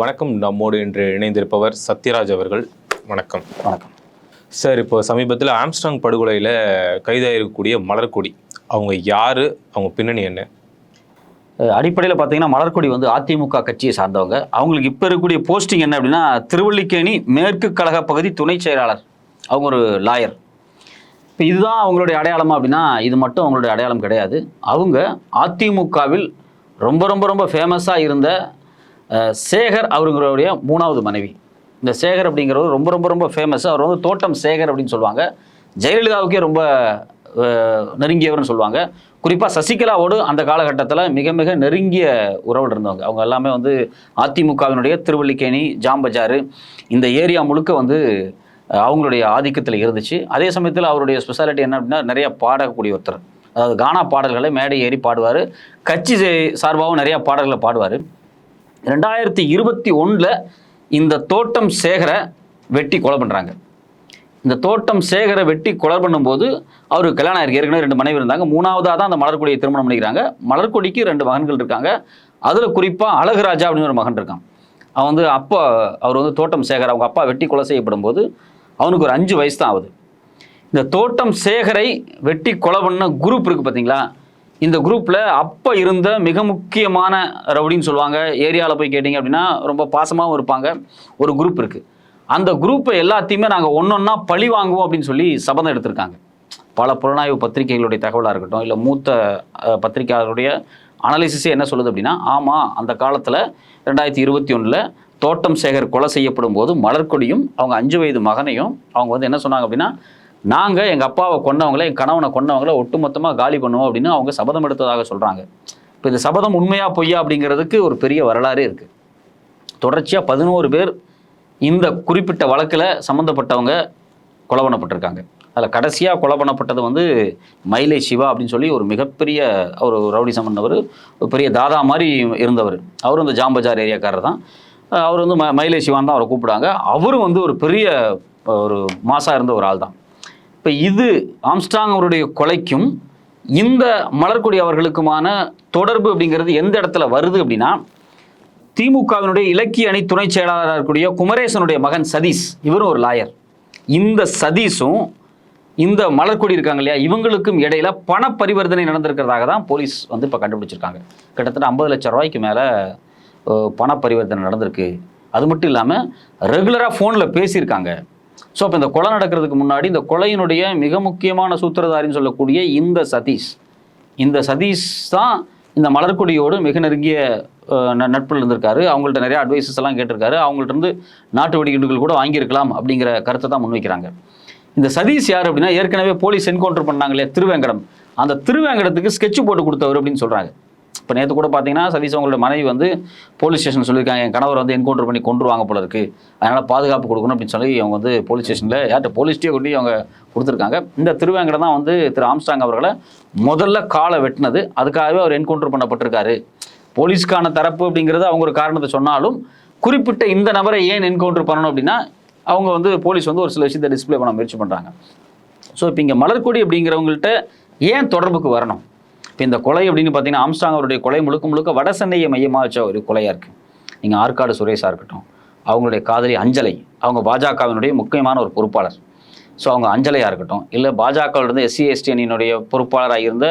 வணக்கம். நம்மோடு இன்று இணைந்திருப்பவர் சத்யராஜ் அவர்கள். வணக்கம். வணக்கம். சார் இப்போ சமீபத்தில் ஆம்ஸ்டாங் படுகொலையில் கைதாயிருக்கக்கூடிய மலர்கொடி. அவங்க யார்? அவங்க பின்னணி என்ன? அடிப்படையில் பார்த்தீங்கன்னா மலர்கொடி வந்து அதிமுக கட்சியை சார்ந்தவங்க. அவங்களுக்கு இப்போ இருக்கக்கூடிய போஸ்டிங் என்ன அப்படின்னா திருவல்லிக்கேணி மேற்கு கழக பகுதி துணை செயலாளர். அவங்க ஒரு லாயர். இப்போ இதுதான் அவங்களுடைய அடையாளமா அப்படின்னா இது மட்டும் அவங்களுடைய அடையாளம் கிடையாது. அவங்க அதிமுகவில் ரொம்ப ரொம்ப ரொம்ப ஃபேமஸாக இருந்த சேகர் அவர்களுடைய மூணாவது மனைவி. இந்த சேகர் அப்படிங்கிறவர் ரொம்ப ரொம்ப ரொம்ப ஃபேமஸ் அவர் வந்து தோட்டம் சேகர் அப்படின்னு சொல்லுவாங்க. ஜெயலலிதாவுக்கே ரொம்ப நெருங்கியவர்னு சொல்லுவாங்க. குறிப்பாக சசிகலாவோடு அந்த காலகட்டத்தில் மிக மிக நெருங்கிய உறவில் இருந்தவங்க. அவங்க எல்லாமே வந்து அதிமுகவினுடைய திருவள்ளிக்கேணி ஜாம்பஜாரு இந்த ஏரியா முழுக்க வந்து அவங்களுடைய ஆதிக்கத்தில் இருந்துச்சு. அதே சமயத்தில் அவருடைய ஸ்பெஷாலிட்டி என்ன அப்படின்னா நிறைய பாடக்கூடிய ஒருத்தர். அதாவது கானா பாடல்களை மேடை ஏறி பாடுவார். கட்சி சார்பாகவும் நிறையா பாடல்களை பாடுவார். ரெண்டாயிரத்தி இருபத்தி ஒன்றில் இந்த தோட்டம் சேகரை வெட்டி கொலை பண்ணுறாங்க இந்த தோட்டம் சேகரை வெட்டி கொலை பண்ணும்போது அவருக்கு கல்யாணம் ஆயிருக்கு. ஏற்கனவே ரெண்டு மனைவி இருந்தாங்க. மூணாவதாக தான் அந்த மலர்கொடியை திருமணம் பண்ணிக்கிறாங்க. மலர்கொடிக்கு ரெண்டு மகன்கள் இருக்காங்க. அதில் குறிப்பாக அழகுராஜா அப்படின்னு ஒரு மகன் இருக்கான். அவன் வந்து அப்பா அவர் வந்து தோட்டம் சேகர் அவங்க அப்பா வெட்டி கொலை செய்யப்படும் போது அவனுக்கு ஒரு அஞ்சு வயசு தான் ஆகுது. இந்த தோட்டம் சேகரை வெட்டி கொலை பண்ண குரூப் இருக்குது பார்த்தீங்களா? இந்த குரூப்பில் அப்போ இருந்த மிக முக்கியமான ரவுடின்னு சொல்லுவாங்க. ஏரியாவில் போய் கேட்டிங்க அப்படின்னா ரொம்ப பாசமாகவும் இருப்பாங்க. ஒரு குரூப் இருக்குது அந்த குரூப்பை எல்லாத்தையுமே நாங்கள் ஒன்றொன்னா பழி வாங்குவோம் அப்படின்னு சொல்லி சபதம் எடுத்திருக்காங்க. பல புலனாய்வு பத்திரிகைகளுடைய தகவலாக இருக்கட்டும் இல்லை மூத்த பத்திரிகையாளருடைய அனாலிசிஸே என்ன சொல்லுது அப்படின்னா ஆமாம் அந்த காலத்தில் ரெண்டாயிரத்தி இருபத்தி ஒன்றில் தோட்டம் சேகர் கொலை செய்யப்படும் போது மலர்கொடியும் அவங்க அஞ்சு வயது மகனையும் அவங்க வந்து என்ன சொன்னாங்க அப்படின்னா நாங்கள் எங்கள் அப்பாவை கொண்டவங்கள என் கணவனை கொண்டவங்கள ஒட்டுமொத்தமாக காலி பண்ணுவோம் அப்படின்னு அவங்க சபதம் எடுத்ததாக சொல்கிறாங்க இப்போ இந்த சபதம் உண்மையா பொய்யா அப்படிங்கிறதுக்கு ஒரு பெரிய வரலாறே இருக்குது தொடர்ச்சியாக பதினோரு பேர் இந்த குறிப்பிட்ட வழக்கில் சம்மந்தப்பட்டவங்க கொலை பண்ணப்பட்டிருக்காங்க. அதில் கடைசியாக கொலை பண்ணப்பட்டது வந்து மயிலை சிவா அப்படின்னு சொல்லி ஒரு மிகப்பெரிய ஒரு ரவுடி சம்பந்தவர் ஒரு பெரிய தாதா மாதிரி இருந்தவர். அவரும் இந்த ஜாம்பஜார் ஏரியாக்காரர் தான். அவர் வந்து ம மயிலை சிவான் தான் அவரை கூப்பிடுவாங்க அவரும் வந்து ஒரு பெரிய ஒரு மாசாக இருந்த ஒரு ஆள் தான். இப்போ இது ஆம்ஸ்டாங் அவருடைய கொலைக்கும் இந்த மலர்கொடி அவர்களுக்குமான தொடர்பு அப்படிங்கிறது எந்த இடத்துல வருது அப்படின்னா திமுகவினுடைய இலக்கிய அணி துணை செயலாளராக இருக்கக்கூடிய குமரேசனுடைய மகன் சதீஷ் இவரும் ஒரு லாயர் இந்த சதீஷும் இந்த மலர்கொடி இருக்காங்க இல்லையா இவங்களுக்கும் இடையில பண பரிவர்த்தனை நடந்திருக்கிறதாக தான் போலீஸ் வந்து இப்போ கண்டுபிடிச்சிருக்காங்க. கிட்டத்தட்ட ஐம்பது லட்சம் ரூபாய்க்கு மேலே பண பரிவர்த்தனை நடந்திருக்கு. அது மட்டும் இல்லாமல் ரெகுலராக ஃபோனில் பேசியிருக்காங்க. ஸோ அப்போ இந்த கொலை நடக்கிறதுக்கு முன்னாடி இந்த கொலையினுடைய மிக முக்கியமான சூத்திரதாரின்னு சொல்லக்கூடிய இந்த சதீஷ். இந்த சதீஷ் தான் இந்த மலர்கொடியோடு மிக நெருங்கிய நட்பில் இருந்திருக்காரு. அவங்கள்ட்ட நிறைய அட்வைசஸ் எல்லாம் கேட்டிருக்காரு. அவங்கள்ட்ட இருந்து நாட்டு வெடிகுண்டுகள் கூட வாங்கியிருக்கலாம் அப்படிங்கிற கருத்தை தான் முன்வைக்கிறாங்க இந்த சதீஷ் யார் அப்படின்னா ஏற்கனவே போலீஸ் என்கவுண்டர் பண்ணாங்களே திருவேங்கடம். அந்த திருவேங்கடத்துக்கு ஸ்கெட்ச் போட்டு கொடுத்தவர் அப்படின்னு சொல்கிறாங்க இப்போ நேற்று கூட பார்த்தீங்கன்னா சதீஷ் அவங்களோட மனைவி வந்து போலீஸ் ஸ்டேஷன் சொல்லியிருக்காங்க என் கணவர் வந்து என்கவுண்டர் பண்ணி கொண்டுருவாங்க போல இருக்கு. அதனால் பாதுகாப்பு கொடுக்கணும் அப்படின்னு சொல்லி அவங்க வந்து போலீஸ் ஸ்டேஷனில் யார்கிட்ட போலீஸ்டே கொண்டு அவங்க கொடுத்துருக்காங்க. இந்த திருவேங்கடம் தான் வந்து திரு ஆம்ஸ்டாங் அவர்களை முதல்ல காலை வெட்டினது. அதுக்காகவே அவர் என்கவுண்டர் பண்ணப்பட்டிருக்காரு. போலீஸ்க்கான தரப்பு அப்படிங்கிறது அவங்க ஒரு காரணத்தை சொன்னாலும் குறிப்பிட்ட இந்த நபரை ஏன் என்கவுண்டர் பண்ணணும் அப்படின்னா அவங்க வந்து போலீஸ் வந்து ஒரு சில விஷயத்தை டிஸ்ப்ளே பண்ண முயற்சி பண்ணுறாங்க ஸோ இப்போ இங்கே மலர்கொடி அப்படிங்கிறவங்கள்ட்ட ஏன் தொடர்புக்கு வரணும்? இப்போ இந்த கொலை அப்படின்னு பார்த்தீங்கன்னா ஆம்ஸ்டாங் அவருடைய கொலை முழுக்க முழுக்க வட சென்னையை மையமாக வச்ச ஒரு கொலையாக இருக்குது நீங்கள் ஆற்காடு சுரேஷாக இருக்கட்டும் அவங்களுடைய காதலி அஞ்சலை அவங்க பாஜகவினுடைய முக்கியமான ஒரு பொறுப்பாளர். ஸோ அவங்க அஞ்சலையாக இருக்கட்டும் இல்லை பாஜகவிலிருந்து எஸ்சி எஸ்டி அணியினுடைய பொறுப்பாளராக இருந்த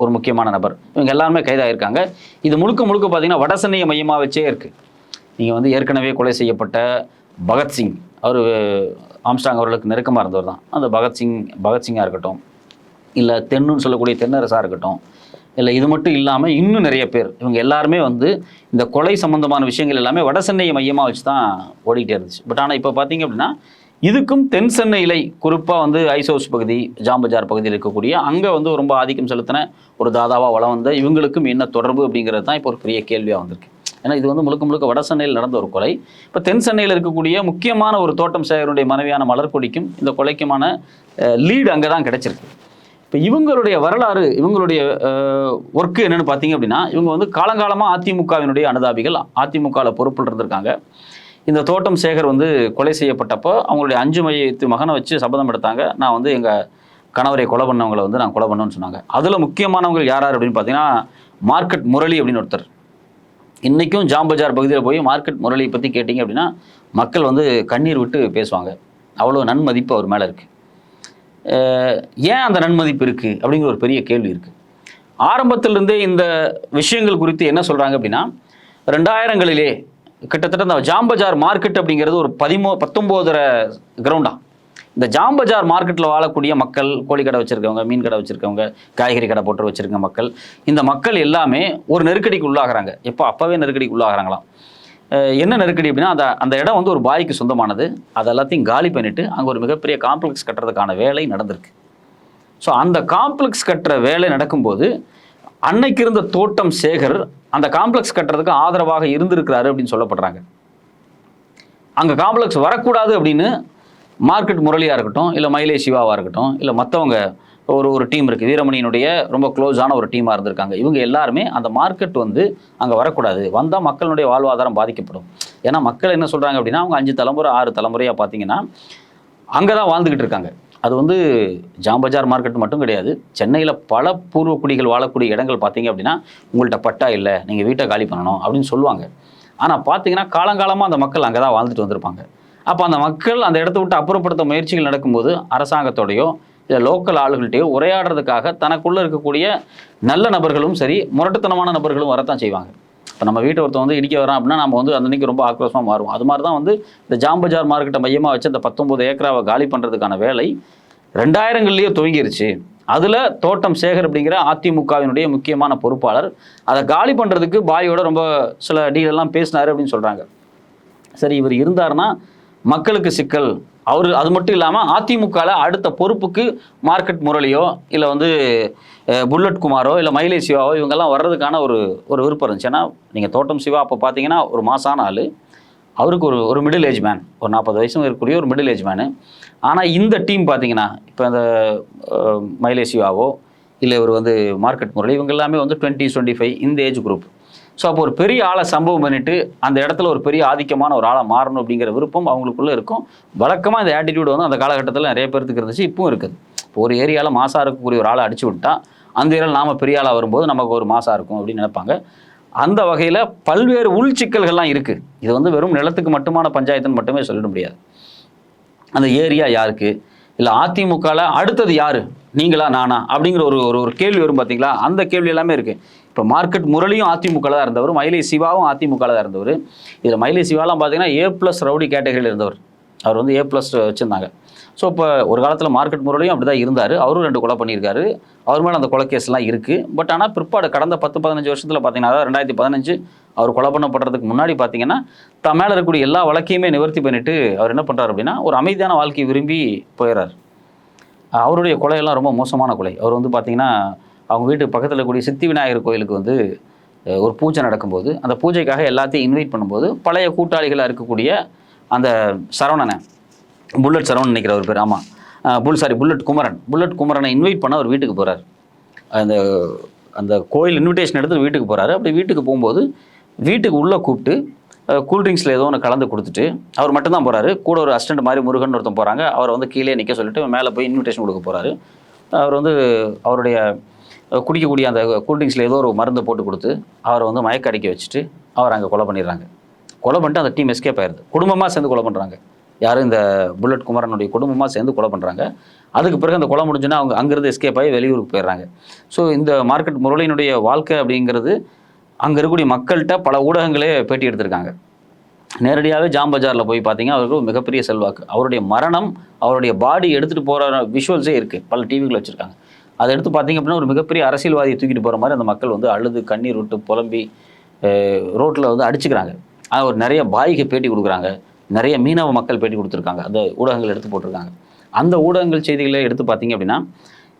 ஒரு முக்கியமான நபர். இவங்க எல்லாருமே கைதாகிருக்காங்க இது முழுக்க முழுக்க பார்த்தீங்கன்னா வட சென்னையை மையமாக வச்சே இருக்குது நீங்கள் வந்து ஏற்கனவே கொலை செய்யப்பட்ட பகத்சிங். அவர் ஆம்ஸ்டாங் அவர்களுக்கு நெருக்கமாக இருந்தவர் தான். அந்த பகத்சிங் பகத்சிங்காக இருக்கட்டும் இல்லை தென்னுன்னு சொல்லக்கூடிய தென்னரசாக இருக்கட்டும் இல்லை இது மட்டும் இல்லாமல் இன்னும் நிறைய பேர் இவங்க எல்லாருமே வந்து இந்த கொலை சம்பந்தமான விஷயங்கள் எல்லாமே வட சென்னையை மையமாக வச்சு தான் ஓடிக்கிட்டே இருந்துச்சு. பட் ஆனால் இப்போ பார்த்தீங்க அப்படின்னா இதுக்கும் தென் சென்னையில குறிப்பாக வந்து ஐசோஸ் பகுதி ஜாம்பஜார் பகுதியில் இருக்கக்கூடிய அங்கே வந்து ரொம்ப ஆதிக்கம் செலுத்தின ஒரு தாதாவாக வளம் வந்த இவங்களுக்கும் என்ன தொடர்பு அப்படிங்கிறது தான் இப்போ ஒரு பெரிய கேள்வியாக வந்திருக்கு. ஏன்னா இது வந்து முழுக்க முழுக்க வட சென்னையில் நடந்த ஒரு கொலை. இப்போ தென் சென்னையில் இருக்கக்கூடிய முக்கியமான ஒரு தோட்டம் சேகருடைய மனைவியான மலர்கொடிக்கும் இந்த கொலைக்குமான லீடு அங்கே தான் கிடச்சிருக்கு. இப்போ இவங்களுடைய வரலாறு இவங்களுடைய ஒர்க்கு என்னென்னு பார்த்தீங்க அப்படின்னா இவங்க வந்து காலங்காலமாக அதிமுகவினுடைய அனுதாபிகள் அதிமுகவில் பொறுப்பில் இருந்திருக்காங்க. இந்த தோட்டம் சேகர் வந்து கொலை செய்யப்பட்டப்போ அவங்களுடைய அஞ்சு மையத்து மகனை வச்சு சபதம் எடுத்தாங்க. நான் வந்து எங்கள் கணவரை கொலை பண்ணவங்களை வந்து நான் கொலை பண்ணுவேன்னு சொன்னாங்க. அதில் முக்கியமானவங்க யார் யார் அப்படின்னு பார்த்தீங்கன்னா மார்க்கெட் முரளி அப்படின்னு ஒருத்தர். இன்றைக்கும் ஜாம்பஜார் பகுதியில் போய் மார்க்கெட் முரளியை பற்றி கேட்டிங்க அப்படின்னா மக்கள் வந்து கண்ணீர் விட்டு பேசுவாங்க. அவ்வளோ நன்மதிப்பு அவர் மேலே இருக்குது ஏன் அந்த நன்மதிப்பு இருக்குது அப்படிங்கிற ஒரு பெரிய கேள்வி இருக்குது ஆரம்பத்திலிருந்தே இந்த விஷயங்கள் குறித்து என்ன சொல்கிறாங்க அப்படின்னா ரெண்டாயிரங்களிலே கிட்டத்தட்ட இந்த ஜாம்பஜார் மார்க்கெட் அப்படிங்கிறது ஒரு பதிமூ பத்தொம்போதரை கிரவுண்டா இந்த ஜாம்பஜார் மார்க்கெட்டில் வாழக்கூடிய மக்கள் கோழி கடை வச்சுருக்கவங்க மீன் கடை வச்சுருக்கவங்க காய்கறி கடை போட்டு வச்சுருக்க மக்கள் இந்த மக்கள் எல்லாமே ஒரு நெருக்கடிக்கு உள்ளாகிறாங்க. எப்போ? அப்போவே நெருக்கடிக்கு உள்ளாகிறாங்களாம். என்ன நெருக்கடி அப்படின்னா அந்த அந்த இடம் வந்து ஒரு பாய்க்கு சொந்தமானது. அது எல்லாத்தையும் காலி பண்ணிட்டு அங்கே ஒரு மிகப்பெரிய காம்ப்ளெக்ஸ் கட்டுறதுக்கான வேலை நடந்திருக்கு. ஸோ அந்த காம்ப்ளெக்ஸ் கட்டுற வேலை நடக்கும்போது அன்னைக்கு இருந்த தோட்டம் சேகர் அந்த காம்ப்ளெக்ஸ் கட்டுறதுக்கு ஆதரவாக இருந்திருக்கிறாரு அப்படின்னு சொல்லப்படுறாங்க. அங்கே காம்ப்ளெக்ஸ் வரக்கூடாது அப்படின்னு மார்க்கெட் முரளியாக இருக்கட்டும் இல்லை மயிலே சிவாவாக இருக்கட்டும் இல்லை மற்றவங்க ஒரு ஒரு டீம் இருக்குது வீரமணியினுடைய ரொம்ப க்ளோஸான ஒரு டீமாக இருந்திருக்காங்க. இவங்க எல்லாருமே அந்த மார்க்கெட் வந்து அங்கே வரக்கூடாது. வந்தால் மக்களுடைய வாழ்வாதாரம் பாதிக்கப்படும். ஏன்னா மக்கள் என்ன சொல்கிறாங்க அப்படின்னா அவங்க அஞ்சு தலைமுறை ஆறு தலைமுறையாக பார்த்தீங்கன்னா அங்கே தான் வாழ்ந்துக்கிட்டு இருக்காங்க. அது வந்து ஜாம்பஜார் மார்க்கெட் மட்டும் கிடையாது. சென்னையில் பல பூர்வ குடிகள் வாழக்கூடிய இடங்கள் பார்த்தீங்க அப்படின்னா உங்கள்கிட்ட பட்டா இல்லை நீங்கள் வீட்டை காலி பண்ணணும் அப்படின்னு சொல்லுவாங்க. ஆனால் பார்த்தீங்கன்னா காலங்காலமாக அந்த மக்கள் அங்கே தான் வாழ்ந்துட்டு வந்திருப்பாங்க. அப்போ அந்த மக்கள் அந்த இடத்த விட்டு அப்புறப்படுத்த முயற்சிகள் நடக்கும்போது அரசாங்கத்தோடையோ லோக்கல் ஆளுகள்கிட்டயோ உரையாடுறதுக்காக தனக்குள்ளே இருக்கக்கூடிய நல்ல நபர்களும் சரி முரட்டுத்தனமான நபர்களும் வரத்தான் செய்வாங்க. இப்போ நம்ம வீட்டை ஒருத்தன் வந்து இடிக்க வரான் அப்படின்னா நம்ம வந்து அந்த அன்னைக்கு ரொம்ப ஆக்ரோஷமாக மாறும் அது மாதிரி தான் வந்து இந்த ஜாம்பஜார் மார்க்கெட்டை மையமாக வச்சு அந்த பத்தொம்பது ஏக்கராவை காலி பண்ணுறதுக்கான வேலை ரெண்டாயிரங்கள்லேயே துவங்கிருச்சு. அதில் தோட்டம் சேகர் அப்படிங்கிற அதிமுகவினுடைய முக்கியமான பொறுப்பாளர் அதை காலி பண்ணுறதுக்கு பாயோட ரொம்ப சில டீலெல்லாம் பேசினார் அப்படின்னு சொல்கிறாங்க சரி இவர் இருந்தாருன்னா மக்களுக்கு சிக்கல் அவர் அது மட்டும் இல்லாமல் அதிமுகவில் அடுத்த பொறுப்புக்கு மார்க்கெட் முரளியோ இல்லை வந்து புல்லட் குமாரோ இல்லை மயிலை சிவாவோ இவங்கெல்லாம் வர்றதுக்கான ஒரு ஒரு விருப்பம் இருந்துச்சு. ஏன்னா நீங்கள் தோட்டம் சிவா அப்போ பார்த்தீங்கன்னா ஒரு மாசான ஆள். அவருக்கு ஒரு ஒரு மிடில் ஏஜ் மேன் ஒரு நாற்பது வயசு இருக்கக்கூடிய ஒரு மிடில் ஏஜ் மேனு ஆனால் இந்த டீம் பார்த்தீங்கன்னா இப்போ அந்த அஹ், சிவாவோ இல்லை இவர் வந்து மார்க்கெட் முரளி இவங்க எல்லாமே வந்து டுவெண்ட்டி டுவெண்ட்டி ஃபைவ் இந்த ஏஜ் குரூப் ஸோ அப்போ ஒரு பெரிய ஆளை சம்பவம் பண்ணிட்டு அந்த இடத்துல ஒரு பெரிய ஆதிக்கமான ஒரு ஆளாக மாறணும் அப்படிங்கிற விருப்பம் அவங்களுக்குள்ள இருக்கும். வழக்கமாக இந்த ஆட்டிடியூட் வந்து அந்த காலகட்டத்தில் நிறைய பேருக்கு இருந்துச்சு இப்பவும் இருக்குது. இப்போ ஒரு ஏரியாவில் மாசாக இருக்கக்கூடிய ஒரு ஆளை அடிச்சு விட்டா அந்த ஏரியாவில் நாம பெரிய ஆளாக வரும்போது நமக்கு ஒரு மாசாக இருக்கும் அப்படின்னு நினைப்பாங்க. அந்த வகையில் பல்வேறு உள் சிக்கல்கள்லாம் இருக்குது இது வந்து வெறும் நிலத்துக்கு மட்டுமான பஞ்சாயத்துன்னு மட்டுமே சொல்லிட முடியாது. அந்த ஏரியா யாருக்கு? இல்லை அதிமுகவில் அடுத்தது யார்? நீங்களா நானா? அப்படிங்கிற ஒரு ஒரு ஒரு கேள்வி வரும் பார்த்தீங்களா அந்த கேள்வி எல்லாமே இருக்குது இப்போ மார்க்கெட் முரளியும் அதிமுக தான் இருந்தவர் மயிலை சிவாவும் அதிமுக தான் இருந்தவர். இதில் மயிலை சிவாலாம் பார்த்தீங்கன்னா ஏ ப்ளஸ் ரவுடி கேட்டகரியில் இருந்தவர். அவர் வந்து ஏ ப்ளஸ் வச்சுருந்தாங்க. ஸோ இப்போ ஒரு காலத்தில் மார்க்கெட் முரளியும் அப்படி தான் இருந்தார். அவரும் ரெண்டு கொலை பண்ணியிருக்காரு. அவர் மேலே அந்த கொலை கேஸ்லாம் இருக்குது பட் ஆனால் பிற்பாடு கடந்த பத்து பதினஞ்சு வருஷத்தில் பார்த்தீங்கன்னா அதாவது ரெண்டாயிரத்தி பதினஞ்சு அவர் கொலை பண்ணப்படுறதுக்கு முன்னாடி பார்த்தீங்கன்னா தான் மேலே இருக்கக்கூடிய எல்லா வழக்கையுமே நிவர்த்தி பண்ணிட்டு அவர் என்ன பண்ணுறாரு அப்படின்னா ஒரு அமைதியான வாழ்க்கையை விரும்பி போயிடுறார் அவருடைய கொலையெல்லாம் ரொம்ப மோசமான கொலை. அவர் வந்து பார்த்தீங்கன்னா அவங்க வீட்டுக்கு பக்கத்தில் கூடிய சித்தி விநாயகர் கோயிலுக்கு வந்து ஒரு பூஜை நடக்கும்போது அந்த பூஜைக்காக எல்லாத்தையும் இன்வைட் பண்ணும்போது பழைய கூட்டாளிகளாக இருக்கக்கூடிய அந்த சரவணனை புல்லட் சரவணன் நினைக்கிற ஒரு பேர் ஆமாம் புல் சாரி புல்லட் குமரன் புல்லட் குமரனை இன்வைட் பண்ண அவர் வீட்டுக்கு போகிறார் அந்த அந்த கோயில் இன்விடேஷன் எடுத்து வீட்டுக்கு போகிறாரு அப்படி வீட்டுக்கு போகும்போது வீட்டுக்கு உள்ளே கூப்பிட்டு கூல்ட்ரிங்க்ஸில் ஏதோ ஒன்று கலந்து கொடுத்துட்டு அவர் மட்டும்தான் போகிறாரு கூட ஒரு அசிஸ்டன்ட் மாதிரி முருகன் ஒருத்தன் போகிறாங்க அவரை வந்து கீழே நிற்க சொல்லிட்டு மேலே போய் இன்விடேஷன் கொடுக்க போகிறாரு அவர் வந்து அவருடைய குடிக்கக்கூடிய அந்த கூல்ட்ரிங்க்ஸில் ஏதோ ஒரு மருந்து போட்டு கொடுத்து அவரை வந்து மயக்க அடிக்க வச்சுட்டு அவர் அங்கே கொலை பண்ணிடுறாங்க. கொலை பண்ணிட்டு அந்த டீம் எஸ்கேப் ஆயிருது. குடும்பமாக சேர்ந்து கொலை பண்ணுறாங்க யாரும் இந்த புல்லட் குமரனுடைய குடும்பமாக சேர்ந்து கொலை பண்ணுறாங்க அதுக்கு பிறகு அந்த கொலை முடிஞ்சுன்னா அவங்க அங்கேருந்து எஸ்கேப் ஆகி வெளியூருக்கு போயிடுறாங்க. ஸோ இந்த மார்க்கெட் முரளியினுடைய வாழ்க்கை அப்படிங்கிறது அங்கே இருக்கக்கூடிய மக்கள்கிட்ட பல ஊடகங்களே பேட்டி எடுத்திருக்காங்க. நேரடியாகவே ஜாம் பஜாரில் போய் பார்த்தீங்கன்னா அவருக்கு மிகப்பெரிய செல்வாக்கு. அவருடைய மரணம் அவருடைய பாடி எடுத்துகிட்டு போகிற விஷுவல்ஸே இருக்குது பல டிவிகள் வச்சுருக்காங்க. அதை எடுத்து பார்த்தீங்க அப்படின்னா ஒரு மிகப்பெரிய அரசியல்வாதியை தூக்கிட்டு போகிற மாதிரி அந்த மக்கள் வந்து அழுது கண்ணீர் விட்டு புலம்பி ரோட்டில் வந்து அடிச்சுக்கிறாங்க. ஆனால் ஒரு நிறைய பாய்க்கு பேட்டி கொடுக்குறாங்க. நிறைய மீனவ மக்கள் பேட்டி கொடுத்துருக்காங்க. அந்த ஊடகங்கள் எடுத்து போட்டிருக்காங்க. அந்த ஊடகங்கள் செய்திகளை எடுத்து பார்த்தீங்க அப்படின்னா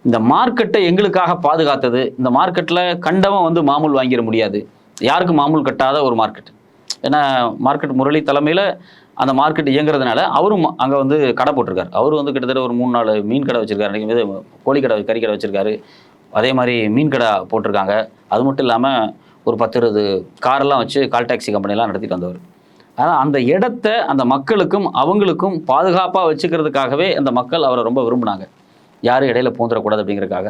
இந்த மார்க்கெட்டை எங்களுக்காக பாதுகாத்தது இந்த மார்க்கெட்டில் கண்டவன் வந்து மாமூல் வாங்கிட முடியாது. யாருக்கும் மாமூல் கட்டாத ஒரு மார்க்கெட் ஏன்னா மார்க்கெட் முரளி தலைமையில் அந்த மார்க்கெட் இயங்குறதுனால அவரும் அங்கே வந்து கடை போட்டிருக்காரு. அவர் வந்து கிட்டத்தட்ட ஒரு மூணு நாலு மீன் கடை வச்சிருக்காரு. நினைக்கும்போது கோழி கடை கறி கடை வச்சிருக்காரு. அதே மாதிரி மீன் கடை போட்டிருக்காங்க. அது மட்டும் இல்லாமல் ஒரு பத்து இருபது காரெல்லாம் வச்சு கால் டாக்ஸி கம்பெனிலாம் நடத்திட்டு வந்தவர். ஆனால் அந்த இடத்த அந்த மக்களுக்கும் அவங்களுக்கும் பாதுகாப்பாக வச்சுக்கிறதுக்காகவே அந்த மக்கள் அவரை ரொம்ப விரும்பினாங்க. யாரும் இடையில பூந்துடக்கூடாது அப்படிங்கிறதுக்காக.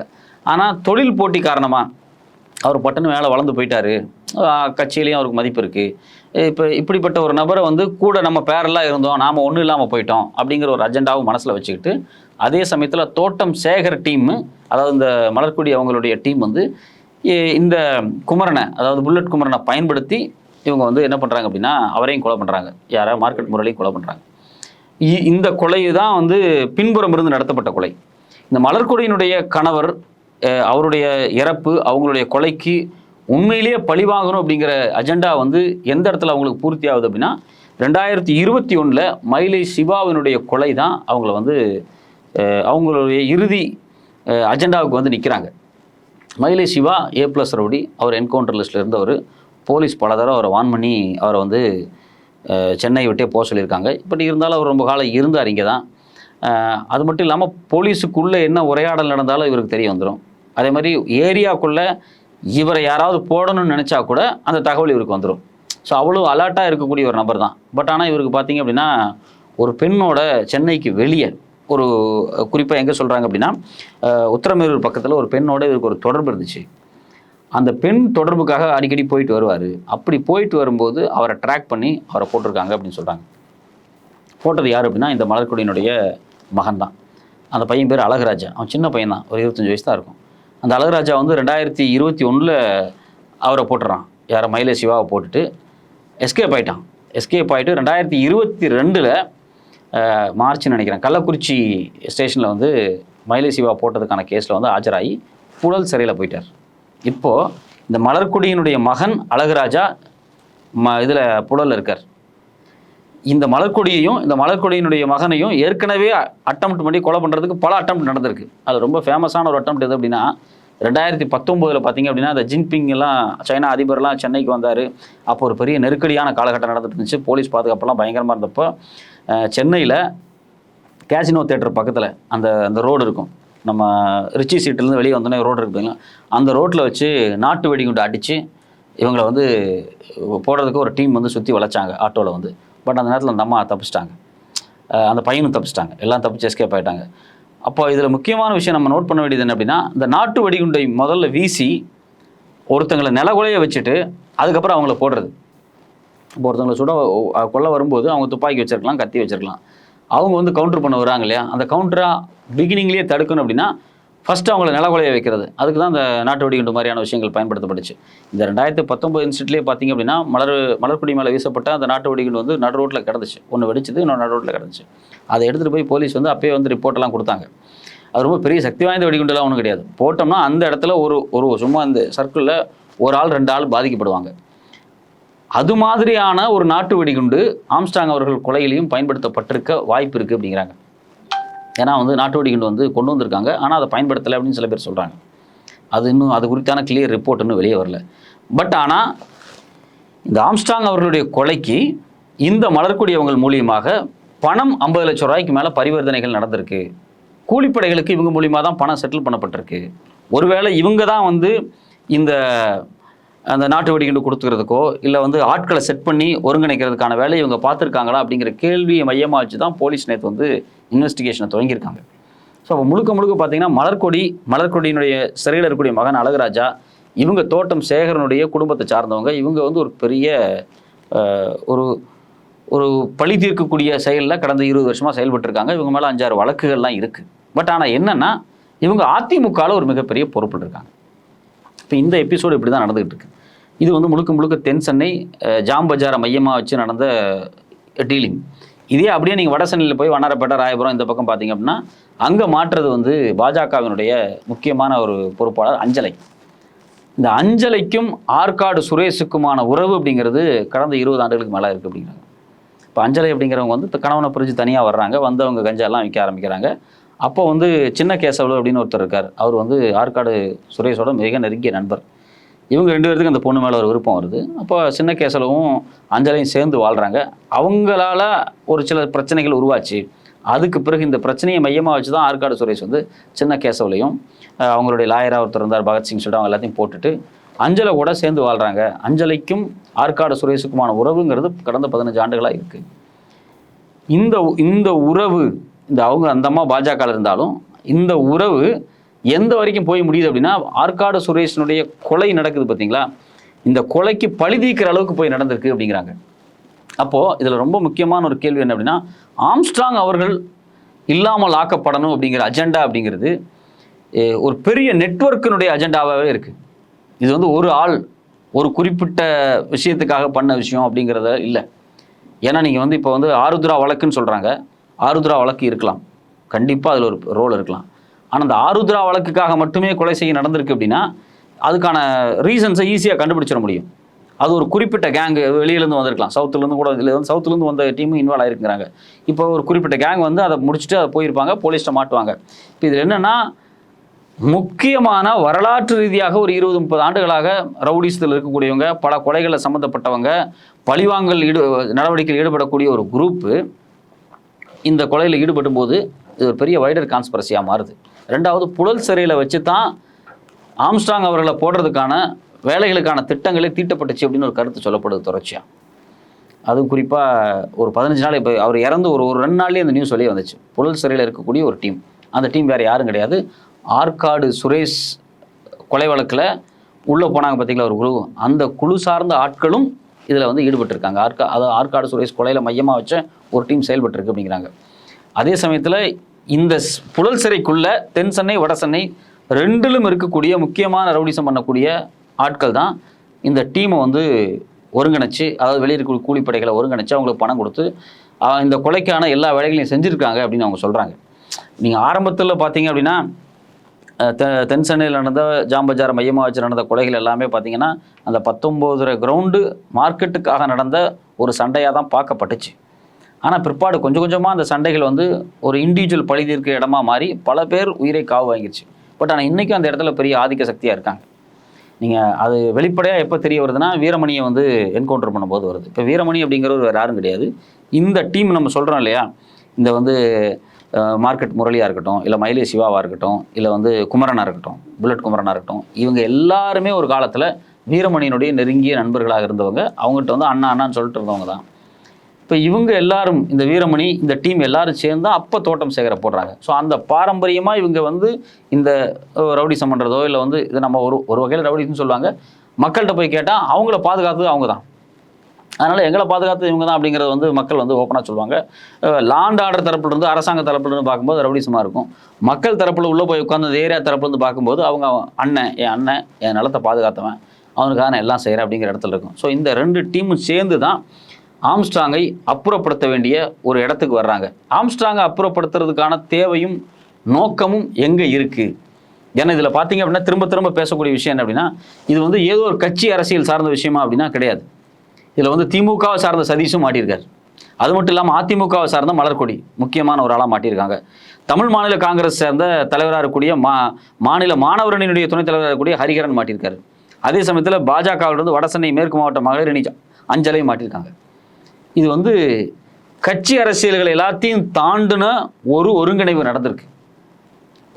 ஆனால் தொழில் போட்டி காரணமாக அவர் பட்டுன்னு மேலே வளர்ந்து போயிட்டார். கட்சியிலையும் அவருக்கு மதிப்பு இருக்குது இப்போ இப்படிப்பட்ட ஒரு நபரை வந்து கூட நம்ம பேரெல்லாம் இருந்தோம் நாம் ஒன்றும் இல்லாமல் போயிட்டோம் அப்படிங்கிற ஒரு அஜெண்டாவும் மனசில் வச்சுக்கிட்டு அதே சமயத்தில் தோட்டம் சேகர் டீம் அதாவது இந்த மலர்கொடி அவங்களுடைய டீம் வந்து இந்த குமரனை அதாவது புல்லட் குமரனை பயன்படுத்தி இவங்க வந்து என்ன பண்ணுறாங்க அப்படின்னா அவரையும் கொலை பண்ணுறாங்க யாராவது மார்க்கெட் முரளையும் கொலை பண்ணுறாங்க இ- இந்த கொலை தான் வந்து பின்புறம் இருந்து நடத்தப்பட்ட கொலை. இந்த மலர்கொடியினுடைய கணவர் அவருடைய இறப்பு அவங்களுடைய கொலைக்கு உண்மையிலேயே பழிவாங்கணும் அப்படிங்கிற அஜெண்டா வந்து எந்த இடத்துல அவங்களுக்கு பூர்த்தி ஆகுது அப்படின்னா ரெண்டாயிரத்தி இருபத்தி ஒன்றில் மயிலை சிவாவினுடைய கொலை தான் அவங்கள வந்து அவங்களுடைய இறுதி அஜெண்டாவுக்கு வந்து நிற்கிறாங்க Mylai Siva A plus rowdy our encounter லிஸ்ட்டில் இருந்தவர். போலீஸ் பல தடவை அவரை வான் பண்ணி அவரை வந்து சென்னை விட்டே போக சொல்லியிருக்காங்க. பட் இருந்தாலும் அவர் ரொம்ப காலம் இருந்தார் இங்கே தான். அது மட்டும் இல்லாமல் போலீஸுக்குள்ளே என்ன உரையாடல் நடந்தாலும் இவருக்கு தெரிய வந்துடும் அதே மாதிரி ஏரியாக்குள்ளே இவரை யாராவது போடணும்னு நினச்சா கூட அந்த தகவல் இவருக்கு வந்துடும் ஸோ அவ்வளோ அலர்ட்டாக இருக்கக்கூடிய ஒரு நபர் தான். பட் ஆனால் இவருக்கு பார்த்தீங்க அப்படின்னா ஒரு பெண்ணோட சென்னைக்கு வெளியே ஒரு குறிப்பாக எங்கே சொல்கிறாங்க அப்படின்னா உத்தரமேரூர் பக்கத்தில் ஒரு பெண்ணோட இவருக்கு ஒரு தொடர்பு இருந்துச்சு. அந்த பெண் தொடர்புக்காக அடிக்கடி போயிட்டு வருவார். அப்படி போயிட்டு வரும்போது அவரை ட்ராக் பண்ணி அவரை போட்டிருக்காங்க அப்படின்னு சொல்கிறாங்க போட்டது யார் அப்படின்னா இந்த மலர்கொடியினுடைய மகன் தான் அந்த பையன் பேர் அழகுராஜா. அவன் சின்ன பையன் தான் ஒரு இருபத்தஞ்சி வயசு தான் இருக்கும். அந்த அழகுராஜா வந்து ரெண்டாயிரத்தி இருபத்தி ஒன்றில் அவரை போட்டுறான். யாரை மயில சிவாவை போட்டுட்டு எஸ்கேப் ஆயிட்டான். எஸ்கேப் ஆயிட்டு ரெண்டாயிரத்தி இருபத்தி ரெண்டில் மார்ச்னு நினைக்கிறேன். கள்ளக்குறிச்சி ஸ்டேஷனில் வந்து மயிலை சிவா போட்டதுக்கான கேஸில் வந்து ஆஜராகி புழல் சிறையில் போயிட்டார். இப்போது இந்த மலர்கொடியினுடைய மகன் அழகுராஜா ம இதில் புழலில் இருக்கார். இந்த மலர்கொடியையும் இந்த மலர்கொடியினுடைய மகனையும் ஏற்கனவே அட்டம்ப்ட் பண்ணி கொலை பண்ணுறதுக்கு பல அட்டம்ப்ட் நடந்திருக்கு. அது ரொம்ப ஃபேமஸான ஒரு அட்டம்ப்ட் எது அப்படின்னா ரெண்டாயிரத்தி பத்தொம்போதில் பார்த்தீங்க அப்படின்னா அந்த ஜின்பிங் எல்லாம் சைனா அதிபர்லாம் சென்னைக்கு வந்தார். அப்போ ஒரு பெரிய நெருக்கடியான காலகட்டம் நடந்துட்டு இருந்துச்சு. போலீஸ் பாதுகாப்பெல்லாம் பயங்கரமாக இருந்தப்போ சென்னையில் கேசினோ தேட்டர் பக்கத்தில் அந்த அந்த ரோடு இருக்கும். நம்ம ரிச்சி சீட்டிலேருந்து வெளியே வந்தோடனே ரோடு இருக்குதுங்க அந்த ரோட்டில் வச்சு நாட்டு வெடிகுண்டு அடித்து இவங்களை வந்து போடுறதுக்கு ஒரு டீம் வந்து சுற்றி வளைச்சாங்க ஆட்டோவில் வந்து. பட் அந்த நேரத்தில் அந்த அம்மா தப்பிச்சிட்டாங்க. அந்த பையனும் தப்பிச்சிட்டாங்க. எல்லாம் தப்பிச்சு எஸ்கேப் ஆகிட்டாங்க அப்போ இதில் முக்கியமான விஷயம் நம்ம நோட் பண்ண வேண்டியது என்ன அப்படின்னா இந்த நாட்டு வெடிகுண்டை முதல்ல வீசி ஒருத்தங்களை நிலகுலைய வச்சுட்டு அதுக்கப்புறம் அவங்கள போடுறது. இப்போ ஒருத்தவங்களை சுட கொல்ல வரும்போது அவங்க துப்பாக்கி வச்சிருக்கலாம் கத்தி வச்சிருக்கலாம். அவங்க வந்து கவுண்டர் பண்ண வராங்க இல்லையா? அந்த கவுண்டராக பிகினிங்லேயே தடுக்கணும் அப்படின்னா ஃபர்ஸ்ட் அவங்களை நிலகுலைய வைக்கிறது. அதுக்கு தான் இந்த நாட்டு வெடிகுண்டு மாதிரியான விஷயங்கள் பயன்படுத்தப்பட்டுச்சு. இந்த ரெண்டாயிரத்தி பத்தொம்பது இன்சிடென்ட்லேயே பார்த்தீங்க அப்படின்னா மலர் மலர்குடி மேலே வீசப்பட்ட அந்த நாட்டு வெடிகுண்டு வந்து நடு ரோட்டில் கிடந்துச்சு. ஒன்று வெடிச்சது இன்னொன்று நடு ரோட்டில் கிடந்துச்சு. அதை எடுத்துகிட்டு போய் போலீஸ் வந்து அப்பயே வந்து ரிப்போர்ட்லாம் கொடுத்தாங்க. அது ரொம்ப பெரிய சக்தி வாய்ந்த வெடிகுண்டுலாம் ஒன்றும் கிடையாது. போட்டோம்னா அந்த இடத்துல ஒரு ஒரு சும்மா இந்த சர்க்கிளில் ஒரு ஆள் ரெண்டு ஆள் பாதிக்கப்படுவாங்க. அது மாதிரியான ஒரு நாட்டு வெடிகுண்டு ஆம்ஸ்டாங் அவர்கள் கொலையிலையும் பயன்படுத்தப்பட்டிருக்க வாய்ப்பு இருக்குது அப்படிங்கிறாங்க. ஏன்னா வந்து நாட்டு குண்டு வந்து கொண்டு வந்திருக்காங்க. ஆனால் அதை பயன்படுத்தலை அப்படின்னு சில பேர் சொல்கிறாங்க அது இன்னும் அது குறித்தான கிளியர் ரிப்போர்ட் இன்னும் வெளியே வரல. பட் ஆனால் இந்த ஆம்ஸ்டாங் அவர்களுடைய கொலைக்கு இந்த மலர்கொடியவங்கள் மூலியமாக பணம் ஐம்பது லட்சம் ரூபாய்க்கு மேலே பரிவர்த்தனைகள் நடந்திருக்கு. கூலிப்படைகளுக்கு இவங்க மூலியமாக தான் பணம் செட்டில் பண்ணப்பட்டிருக்கு. ஒருவேளை இவங்க தான் வந்து இந்த அந்த நாட்டு வெடிகுண்டு கொடுத்துக்கிறதுக்கோ இல்லை வந்து ஆட்களை செட் பண்ணி ஒருங்கிணைக்கிறதுக்கான வேலையை இவங்க பார்த்துருக்காங்களா அப்படிங்கிற கேள்வியை மையமாக வச்சு தான் போலீஸ் நேற்று வந்து இன்வெஸ்டிகேஷனை தொடங்கியிருக்காங்க. ஸோ அப்போ முழுக்க முழுக்க பார்த்தீங்கன்னா மலர்கொடி மலர்கொடியினுடைய சிறையில் இருக்கக்கூடிய மகன் அழகுராஜா இவங்க தோட்டம் சேகரனுடைய குடும்பத்தை சார்ந்தவங்க இவங்க வந்து ஒரு பெரிய ஒரு ஒரு பழி தீர்க்கக்கூடிய செயலில் கடந்த இருபது வருஷமாக செயல்பட்டுருக்காங்க. இவங்க மேலே அஞ்சாறு வழக்குகள்லாம் இருக்குது பட் ஆனால் என்னென்னா இவங்க அதிமுகவில் ஒரு மிகப்பெரிய பொறுப்பில் இருக்காங்க. இப்போ இந்த எபிசோடு இப்படி தான் நடந்துகிட்டு இருக்கு. இது வந்து முழுக்க முழுக்க தென் சென்னை ஜாம் பஜாரை மையமாக வச்சு நடந்த டீலிங். இதே அப்படியே நீங்கள் வட சென்னையில் போய் வண்ணாரப்பேட்டை ராயபுரம் இந்த பக்கம் பார்த்தீங்க அப்படின்னா அங்கே மாற்றுறது வந்து பாஜகவினுடைய முக்கியமான ஒரு பொறுப்பாளர் அஞ்சலை. இந்த அஞ்சலைக்கும் ஆற்காடு சுரேஷுக்குமான உறவு அப்படிங்கிறது கடந்த இருபது ஆண்டுகளுக்கு மேலே இருக்குது அப்படிங்கிறாங்க. இப்போ அஞ்சலை அப்படிங்கிறவங்க வந்து கணவனை பிரிஞ்சு தனியாக வர்றாங்க வந்து அவங்க கஞ்சாலாம் விற்க ஆரம்பிக்கிறாங்க. அப்போ வந்து சின்ன கேசவலு அப்படின்னு ஒருத்தர் இருக்கார். அவர் வந்து ஆற்காடு சுரேஷோட மிக நெருங்கிய நண்பர். இவங்க ரெண்டு பேர்த்துக்கு அந்த பொண்ணு மேலே ஒரு விருப்பம் வருது. அப்போ சின்ன கேசலவும் அஞ்சலையும் சேர்ந்து வாழ்கிறாங்க அவங்களால ஒரு சில பிரச்சனைகள் உருவாச்சு. அதுக்கு பிறகு இந்த பிரச்சனையை மையமாக வச்சு தான் ஆற்காடு சுரேஷ் வந்து சின்ன கேசவலையும் அவங்களுடைய லாயராக ஒருத்தர் இருந்தார் பகத்சிங் சொல்லிட்டு அவங்க எல்லாத்தையும் போட்டுட்டு அஞ்சலை கூட சேர்ந்து வாழ்கிறாங்க அஞ்சலைக்கும் ஆற்காடு சுரேஷுக்குமான உறவுங்கிறது கடந்த பதினஞ்சு ஆண்டுகளாக இருக்குது இந்த இந்த உறவு இந்த அவங்க அந்த அம்மா பாஜக இருந்தாலும் இந்த உறவு எந்த வரைக்கும் போய் முடியுது அப்படின்னா ஆற்காடு சுரேஷனுடைய கொலை நடக்குது பார்த்தீங்களா? இந்த கொலைக்கு பழி அளவுக்கு போய் நடந்திருக்கு அப்படிங்கிறாங்க. அப்போது இதில் ரொம்ப முக்கியமான ஒரு கேள்வி என்ன அப்படின்னா ஆம்ஸ்ட்ராங் அவர்கள் இல்லாமல் ஆக்கப்படணும் அப்படிங்கிற அஜெண்டா அப்படிங்கிறது ஒரு பெரிய நெட்வொர்க்கினுடைய அஜெண்டாவாகவே இருக்குது இது வந்து ஒரு ஆள் ஒரு குறிப்பிட்ட விஷயத்துக்காக பண்ண விஷயம் அப்படிங்கிறத இல்லை. ஏன்னா நீங்கள் வந்து இப்போ வந்து ஆருத்ரா வழக்குன்னு சொல்கிறாங்க ஆருத்ரா வழக்கு இருக்கலாம். கண்டிப்பாக அதில் ஒரு ரோல் இருக்கலாம். ஆனால் அந்த ஆருத்ரா வழக்குக்காக மட்டுமே கொலை செய்ய நடந்திருக்கு அப்படின்னா அதுக்கான ரீசன்ஸை ஈஸியாக கண்டுபிடிச்சிட முடியும். அது ஒரு குறிப்பிட்ட கேங்கு வெளியிலேருந்து வந்திருக்கலாம். சவுத்துலேருந்து கூட இதில் வந்து சவுத்துலேருந்து வந்த டீமும் இன்வால்வ் ஆகிருக்கிறாங்க இப்போ ஒரு குறிப்பிட்ட கேங் வந்து அதை முடிச்சுட்டு அதை போயிருப்பாங்க போலீஸ்ட்டை மாட்டுவாங்க. இப்போ இதில் என்னென்னா முக்கியமான வரலாற்று ரீதியாக ஒரு இருபது முப்பது ஆண்டுகளாக ரவுடிசத்தில் இருக்கக்கூடியவங்க பல கொலைகளில் சம்மந்தப்பட்டவங்க பழிவாங்கல் ஈடு நடவடிக்கையில் ஈடுபடக்கூடிய ஒரு குரூப்பு இந்த கொலையில் ஈடுபடும் போது இது ஒரு பெரிய வைடர் கான்ஸ்பரசியாக மாறுது. ரெண்டாவது புழல் சிறையில் வச்சு தான் ஆம்ஸ்டாங் அவர்களை போடுறதுக்கான வேலைகளுக்கான திட்டங்களே தீட்டப்பட்டுச்சு அப்படின்னு ஒரு கருத்து சொல்லப்படுது தொடர்ச்சியாக அதுவும் குறிப்பாக ஒரு பதினஞ்சு நாள் இப்போ அவர் இறந்து ஒரு ஒரு ரெண்டு நாள்லேயே அந்த நியூஸ் வெளியே வந்துச்சு. புழல் சிறையில் இருக்கக்கூடிய ஒரு டீம். அந்த டீம் வேறு யாரும் கிடையாது. ஆற்காடு சுரேஷ் கொலை வழக்கில் உள்ளே போனாங்க பார்த்தீங்களா ஒரு குழு. அந்த குழு சார்ந்த ஆட்களும் இதில் வந்து ஈடுபட்டிருக்காங்க. ஆற்கா அதாவது ஆற்காடு சுரேஷ் கொலையில் மையமாக வச்ச ஒரு டீம் செயல்பட்டுருக்கு அப்படிங்கிறாங்க. அதே சமயத்தில் இந்த ஸ்- புழல் சிறைக்குள்ள தென் சென்னை வட சென்னை ரெண்டிலும் இருக்கக்கூடிய முக்கியமான ரவுடிசம் பண்ணக்கூடிய ஆட்கள் தான் இந்த டீமை வந்து ஒருங்கிணைச்சு அதாவது வெளியே கூலிப்படைகளை ஒருங்கிணைச்சு அவங்களுக்கு பணம் கொடுத்து இந்த கொலைக்கான எல்லா வேலைகளையும் செஞ்சுருக்காங்க அப்படின்னு அவங்க சொல்கிறாங்க நீங்கள் ஆரம்பத்தில் பார்த்தீங்க அப்படின்னா தெ- தென் சென்னையில் நடந்த ஜாம்பஜார் மையமாக வச்சு நடந்த கொலைகள் எல்லாமே பார்த்தீங்கன்னா அந்த பத்தொம்போதரை கிரவுண்டு மார்க்கெட்டுக்காக நடந்த ஒரு சண்டையாக தான் பார்க்கப்பட்டுச்சு. ஆனால் பிற்பாடு கொஞ்சம் கொஞ்சமாக அந்த சண்டைகள் வந்து ஒரு இண்டிவிஜுவல் பழி தீர்க்க இடமா மாறி பல பேர் உயிரை காவு வாங்கிருச்சு. பட் ஆனால் இன்றைக்கும் அந்த இடத்துல பெரிய ஆதிக்க சக்தியாக இருக்காங்க. நீங்கள் அது வெளிப்படையாக எப்போ தெரிய வருதுன்னா வீரமணியை வந்து என்கவுண்டர் பண்ணும்போது வருது. இப்போ வீரமணி அப்படிங்கிறவர் வேறு யாரும் கிடையாது. இந்த டீம் நம்ம சொல்கிறோம் இல்லையா? இந்த வந்து மார்க்கெட் முரளியாக இருக்கட்டும் இல்லை மயிலே சிவாவாக இருக்கட்டும் இல்லை வந்து குமரனாக இருக்கட்டும் புல்லட் குமரனாக இருக்கட்டும் இவங்க எல்லாருமே ஒரு காலத்தில் வீரமணியினுடைய நெருங்கிய நண்பர்களாக இருந்தவங்க. அவங்ககிட்ட வந்து அண்ணா அண்ணான்னு சொல்லிட்டு இருந்தவங்க தான். இப்போ இவங்க எல்லாரும் இந்த வீரமணி இந்த டீம் எல்லாரும் சேர்ந்து தான் அப்போ தோட்டம் சேகர போடுறாங்க. ஸோ அந்த பாரம்பரியமாக இவங்க வந்து இந்த ரவுடி ரவுடிசம் பண்ணுறதோ இல்லை வந்து இது நம்ம ஒரு ஒரு வகையில் ரவுடின்னு சொல்லுவாங்க மக்கள்கிட்ட போய் கேட்டால் அவங்கள பாதுகாத்தது அவங்க தான் அதனால் எங்களை பாதுகாத்து இவங்க தான் அப்படிங்கிறது வந்து மக்கள் வந்து ஓப்பனாக சொல்லுவாங்க. லாண்ட் ஆர்டர் தரப்புலேருந்து அரசாங்க தரப்புலேருந்து பார்க்கும்போது ரவுடிசமாக இருக்கும். மக்கள் தரப்பில் உள்ளே போய் உட்காந்து ஏரியா தரப்புலேருந்து பார்க்கும்போது அவங்க அண்ணன் என் அண்ணன் என் நிலத்தை பாதுகாத்தவன் அவனுக்காக நான் எல்லாம் செய்கிறேன் அப்படிங்கிற இடத்துல இருக்கும். ஸோ இந்த ரெண்டு டீமும் சேர்ந்து தான் ஆம்ஸ்ட்ராங்கை அப்புறப்படுத்த வேண்டிய ஒரு இடத்துக்கு வர்றாங்க. ஆம்ஸ்ட்ராங்கை அப்புறப்படுத்துறதுக்கான தேவையும் நோக்கமும் எங்கே இருக்குது ஏன்னா இதில் பார்த்தீங்க அப்படின்னா திரும்ப திரும்ப பேசக்கூடிய விஷயம் என்ன அப்படின்னா இது வந்து ஏதோ ஒரு கட்சி அரசியல் சார்ந்த விஷயமா அப்படின்னா கிடையாது. இதில் வந்து திமுகவை சார்ந்த சதீஷும் மாட்டியிருக்கார். அது மட்டும் இல்லாமல் அதிமுகவை சார்ந்த மலர்கொடி முக்கியமான ஒரு ஆளாக மாட்டியிருக்காங்க. தமிழ் மாநில காங்கிரஸ் சேர்ந்த தலைவராக இருக்கக்கூடிய மா மாநில மாணவரணியினுடைய துணைத் தலைவராக இருக்கக்கூடிய ஹரிகரன் மாட்டியிருக்காரு. அதே சமயத்தில் பாஜகவிலிருந்து வடசென்னை மேற்கு மாவட்ட மகளிர் அணி அஞ்சலையும் மாட்டியிருக்காங்க. இது வந்து கட்சி அரசியல்கள் எல்லாத்தையும் தாண்டின ஒரு ஒருங்கிணைவு நடந்திருக்கு.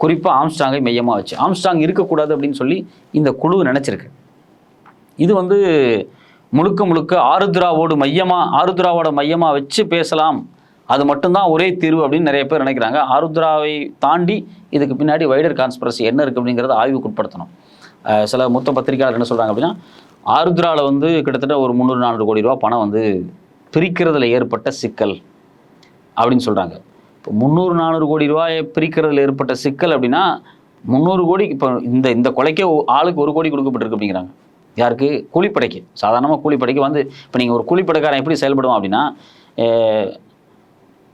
குறிப்பாக ஆம்ஸ்டாங்கை மையமாக வச்சு. ஆம்ஸ்டாங் இருக்கக்கூடாது அப்படின்னு சொல்லி இந்த குழு நினச்சிருக்கு. இது வந்து முழுக்க முழுக்க ஆருத்ராவோடு மையமாக ஆருத்ராவோட மையமாக வச்சு பேசலாம். அது மட்டும்தான் ஒரே தீர்வு அப்படின்னு நிறைய பேர் நினைக்கிறாங்க. ஆருத்ராவை தாண்டி இதுக்கு பின்னாடி வைடர் கான்ஸ்பிரசி என்ன இருக்குது அப்படிங்கிறத ஆய்வுக்கு உட்படுத்தணும். சில மொத்த பத்திரிகையாளர் என்ன சொல்கிறாங்க அப்படின்னா ஆருத்ராவில் வந்து கிட்டத்தட்ட ஒரு முந்நூறு நானூறு கோடி ரூபா பணம் வந்து பிரிக்கிறதுல ஏற்பட்ட சிக்கல் அப்படின்னு சொல்கிறாங்க இப்போ முந்நூறு நானூறு கோடி ரூபாயை பிரிக்கிறதுல ஏற்பட்ட சிக்கல் அப்படின்னா முந்நூறு கோடி இப்போ இந்த இந்த கொலைக்கே ஆளுக்கு ஒரு கோடி கொடுக்கப்பட்டிருக்கு அப்படிங்கிறாங்க. யாருக்கு? கூலிப்படைக்கு. சாதாரணமாக கூலிப்படைக்கு வந்து இப்போ நீங்கள் ஒரு கூலிப்படைக்காரன் எப்படி செயல்படுவான் அப்படின்னா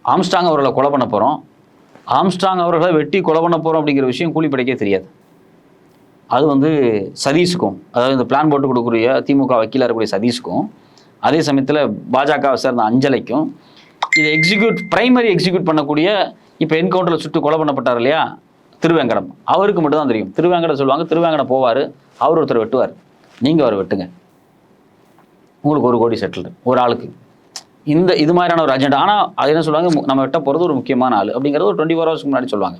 ஆம்ஸ்டாங் அவர்களை கொலை பண்ண போகிறோம் ஆம்ஸ்டாங் அவர்களை வெட்டி கொலை பண்ண போகிறோம் அப்படிங்கிற விஷயம் கூலிப்படைக்கே தெரியாது. அது வந்து சதீஷுக்கும் அதாவது இந்த பிளான் போட்டு கொடுக்கக்கூடிய திமுக வக்கீலாக இருக்கக்கூடிய சதீஷுக்கும் அதே சமயத்தில் பாஜகவை சேர்ந்த அஞ்சலைக்கும் இதை எக்ஸிக்யூட் பிரைமரி எக்ஸிக்யூட் பண்ணக்கூடிய இப்போ என்கவுண்டரில் சுட்டு கொலை பண்ணப்பட்டார் இல்லையா? திருவேங்கடம். அவருக்கு மட்டும்தான் தெரியும். திருவேங்கடம் சொல்லுவாங்க திருவேங்கடம் போவார் அவர் ஒருத்தர் வெட்டுவார். நீங்கள் அவர் வெட்டுங்க. உங்களுக்கு ஒரு கோடி செட்டில்டு ஒரு ஆளுக்கு. இந்த இது மாதிரியான ஒரு அஜெண்டா ஆனால் அது என்ன சொல்லுவாங்க? நம்ம வெட்ட போகிறது ஒரு முக்கியமான ஆள் அப்படிங்கிறது ஒரு டுவெண்ட்டி ஃபோர் ஹவர்ஸ்க்கு முன்னாடி சொல்லுவாங்க.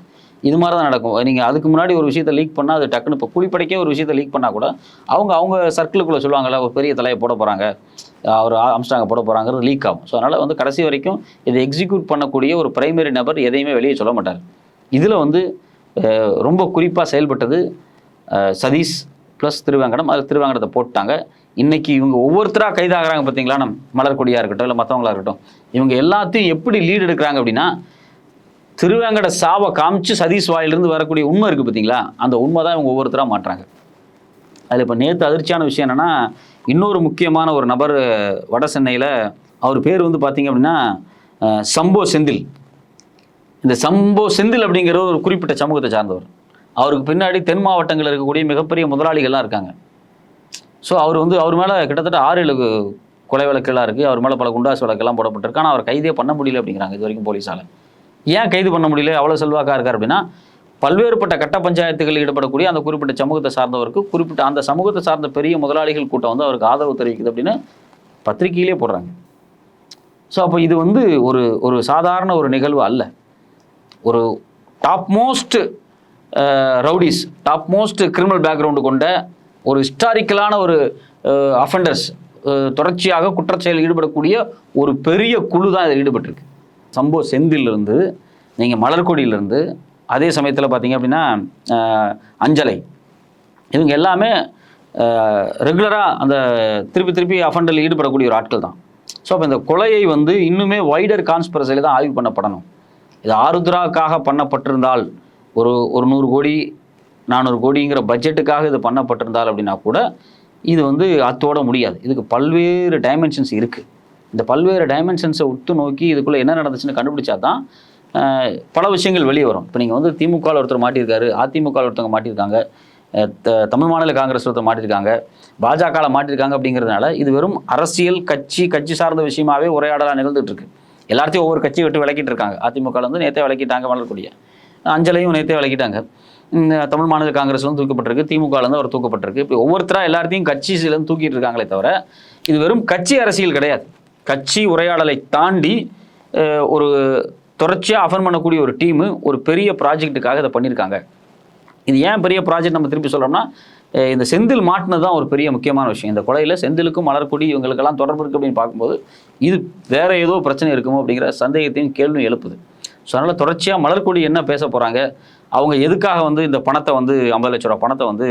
இது மாதிரி தான் நடக்கும். நீங்கள் அதுக்கு முன்னாடி ஒரு விஷயத்தை லீக் பண்ணால் அது டக்குன்னு இப்போ குழிப்படைக்கே ஒரு விஷயத்தை லீக் பண்ணால் கூட அவங்க அவங்க சர்க்கிளுக்குள்ளே சொல்லுவாங்கல்ல ஒரு பெரிய தலையை போட போகிறாங்க அவர் அம்ஸ்டாங்க போட போகிறாங்கிறது லீக் ஆகும். ஸோ அதனால் வந்து கடைசி வரைக்கும் இதை எக்ஸிக்யூட் பண்ணக்கூடிய ஒரு பிரைமரி நபர் எதையுமே வெளியே சொல்ல மாட்டார். இதில் வந்து ரொம்ப குறிப்பாக செயல்பட்டது சதீஷ் ப்ளஸ் திருவேங்கடம். அது திருவேங்கடத்தை போட்டாங்க. இன்றைக்கி இவங்க ஒவ்வொருத்தராக கைதாகிறாங்க பார்த்தீங்களா நம்ம மலர்கொடியாக இருக்கட்டும் இல்லை மற்றவங்களா இருக்கட்டும். இவங்க எல்லாத்தையும் எப்படி லீடு எடுக்கிறாங்க அப்படின்னா திருவேங்கட சாவை காமிச்சு சதீஷ் வாயிலிருந்து வரக்கூடிய உண்மை இருக்குது பார்த்தீங்களா? அந்த உண்மை தான் இவங்க ஒவ்வொருத்தராக மாட்டுறாங்க. அதில் இப்போ நேற்று அதிர்ச்சியான விஷயம் என்னென்னா இன்னொரு முக்கியமான ஒரு நபர் வட சென்னையில் அவர் பேர் வந்து பார்த்தீங்க அப்படின்னா சம்போ செந்தில். இந்த சம்போ செந்தில் அப்படிங்கிற ஒரு குறிப்பிட்ட சமூகத்தை சார்ந்தவர். அவருக்கு பின்னாடி தென் மாவட்டங்களில் இருக்கக்கூடிய மிகப்பெரிய முதலாளிகள்லாம் இருக்காங்க. ஸோ அவர் வந்து அவர் மேலே கிட்டத்தட்ட ஆறு ஏழு கொலை வழக்கெல்லாம் இருக்குது அவர் மேலே பல குண்டாசு வழக்கெல்லாம் போடப்பட்டிருக்கு. ஆனால் அவர் கைதே பண்ண முடியல அப்படிங்கிறாங்க. இது வரைக்கும் போலீஸால். ஏன் கைது பண்ண முடியல? அவ்வளோ செல்வாக்காக இருக்கார் அப்படின்னா பல்வேறுபட்ட கட்ட பஞ்சாயத்துகளில் ஈடுபடக்கூடிய அந்த குறிப்பிட்ட சமூகத்தை சார்ந்தவருக்கு குறிப்பிட்ட அந்த சமூகத்தை சார்ந்த பெரிய முதலாளிகள் கூட்டம் வந்து அவருக்கு ஆதரவு தெரிவிக்குது அப்படின்னு பத்திரிகையிலே போடுறாங்க. ஸோ அப்போ இது வந்து ஒரு ஒரு சாதாரண ஒரு நிகழ்வு அல்ல. ஒரு top most rowdies top most criminal background கொண்ட ஒரு ஹிஸ்டாரிக்கலான ஒரு அஃபெண்டர்ஸ் தொடர்ச்சியாக குற்றச்செயலில் ஈடுபடக்கூடிய ஒரு பெரிய குழு தான் இதில் ஈடுபட்டிருக்கு. சம்போ செந்திலிருந்து நீங்கள் மலர்கொடியிலிருந்து அதே சமயத்தில் பார்த்தீங்க அப்படின்னா அஞ்சலை. இவங்க எல்லாமே ரெகுலராக அந்த திருப்பி திருப்பி அஃபண்டரில் ஈடுபடக்கூடிய ஒரு ஆட்கள் தான். ஸோ அப்போ இந்த கொலையை வந்து இன்னுமே வைடர் கான்ஸ்பிரசியில் தான் ஆய்வு பண்ணப்படணும். இது ஆருத்ராக்காக பண்ணப்பட்டிருந்தால் ஒரு ஒரு நூறு கோடி நானூறு கோடிங்கிற பட்ஜெட்டுக்காக இது பண்ணப்பட்டிருந்தால் அப்படின்னா கூட இது வந்து அத்தோட முடியாது. இதுக்கு பல்வேறு டைமென்ஷன்ஸ் இருக்குது இந்த பல்வேறு டைமென்ஷன்ஸை உத்து நோக்கி இதுக்குள்ளே என்ன நடந்துச்சுன்னு கண்டுபிடிச்சா தான் பல விஷயங்கள் வெளியே வரும். இப்போ நீங்கள் வந்து திமுகவில் ஒருத்தர் மாட்டியிருக்காரு அதிமுகவில் ஒருத்தவங்க மாட்டியிருக்காங்க த- தமிழ் மாநில காங்கிரஸ் ஒருத்தர் மாட்டியிருக்காங்க பாஜகவில் மாட்டியிருக்காங்க அப்படிங்கிறதுனால இது வெறும் அரசியல் கட்சி கட்சி சார்ந்த விஷயமாவே உரையாடலாக நிகழ்ந்துட்டு இருக்கு எல்லாத்தையும் ஒவ்வொரு கட்சியை விட்டு விளக்கிட்டு இருக்காங்க. அதிமுக வந்து நேற்றே விளக்கிட்டாங்க வளரக்கூடிய அஞ்சலையும் நேற்றே விளக்கிட்டாங்க இந்த தமிழ் மாநில காங்கிரஸ்லேருந்து தூக்கப்பட்டிருக்கு திமுகலேருந்து அவர் தூக்கப்பட்டிருக்கு. இப்போ ஒவ்வொருத்தராக எல்லாத்தையும் கட்சியிலேருந்து தூக்கிட்டு இருக்காங்களே தவிர இது வெறும் கட்சி அரசியல் கிடையாது. கட்சி உரையாடலை தாண்டி ஒரு தொடர்ச்சியாக அஃபர் பண்ணக்கூடிய ஒரு டீமு ஒரு பெரிய ப்ராஜெக்ட்டுக்காக இதை பண்ணியிருக்காங்க. இது ஏன் பெரிய ப்ராஜெக்ட் நம்ம திருப்பி சொல்கிறோம்னா இந்த செந்தில் மாட்டினது தான் ஒரு பெரிய முக்கியமான விஷயம். இந்த கொலையில் செந்திலுக்கும் மலர்கொடி இவங்களுக்கெல்லாம் தொடர்பு இருக்குது அப்படின்னு பார்க்கும்போது இது வேறு ஏதோ பிரச்சனை இருக்குமோ அப்படிங்கிற சந்தேகத்தையும் கேள்வியும் எழுப்புது. ஸோ அதனால் தொடர்ச்சியாக மலர்கொடி என்ன பேச போகிறாங்க அவங்க எதுக்காக வந்து இந்த பணத்தை வந்து ஐம்பது லட்ச ரூபா பணத்தை வந்து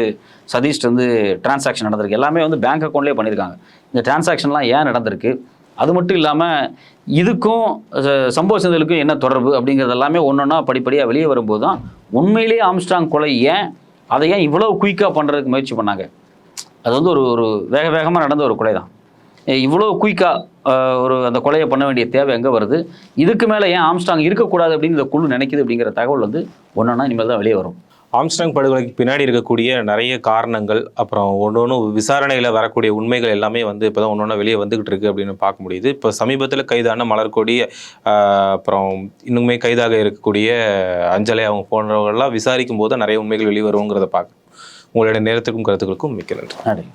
சதீஷ் வந்து டிரான்சாக்ஷன் நடந்திருக்கு? எல்லாமே வந்து பேங்க் அக்கௌண்ட்லேயே பண்ணியிருக்காங்க. இந்த டிரான்சாக்ஷன்லாம் ஏன் நடந்திருக்கு? அது மட்டும் இல்லாமல் இதுக்கும் சம்பவ செந்திலுக்கும் என்ன தொடர்பு அப்படிங்கிறது எல்லாமே ஒன்றொன்னா படிப்படியாக வெளியே வரும்போது தான் உண்மையிலேயே ஆம்ஸ்டாங் கொலை ஏன் அதை ஏன் இவ்வளோ குயிக்காக பண்ணுறதுக்கு முயற்சி பண்ணாங்க? அது வந்து ஒரு ஒரு வேக வேகமாக நடந்த ஒரு கொலை தான் இவ்வளோ குயிக்காக ஒரு அந்த கொலையை பண்ண வேண்டிய தேவை எங்கே வருது? இதுக்கு மேலே ஏன் ஆம்ஸ்டாங் இருக்கக்கூடாது அப்படின்னு இந்த குழு நினைக்குது அப்படிங்கிற தகவல் வந்து ஒன்றா இனிமேல் தான் வெளியே வரும். ஆம்ஸ்டாங் படுகொலைக்கு பின்னாடி இருக்கக்கூடிய நிறைய காரணங்கள் அப்புறம் ஒன்று ஒன்று விசாரணையில் வரக்கூடிய உண்மைகள் எல்லாமே வந்து இப்போ தான் ஒன்று ஒன்றா வெளியே வந்துகிட்டு இருக்குது அப்படின்னு பார்க்க முடியுது. இப்போ சமீபத்தில் கைதான மலர்கொடி அப்புறம் இன்னுமே கைதாக இருக்கக்கூடிய அஞ்சலை அவங்க போன்றவர்கள்லாம் விசாரிக்கும் போது நிறைய உண்மைகள் வெளியே வருங்கிறத பார்க்க. உங்களுடைய நேரத்துக்கும் கருத்துக்களுக்கும் மிக்க நன்றி.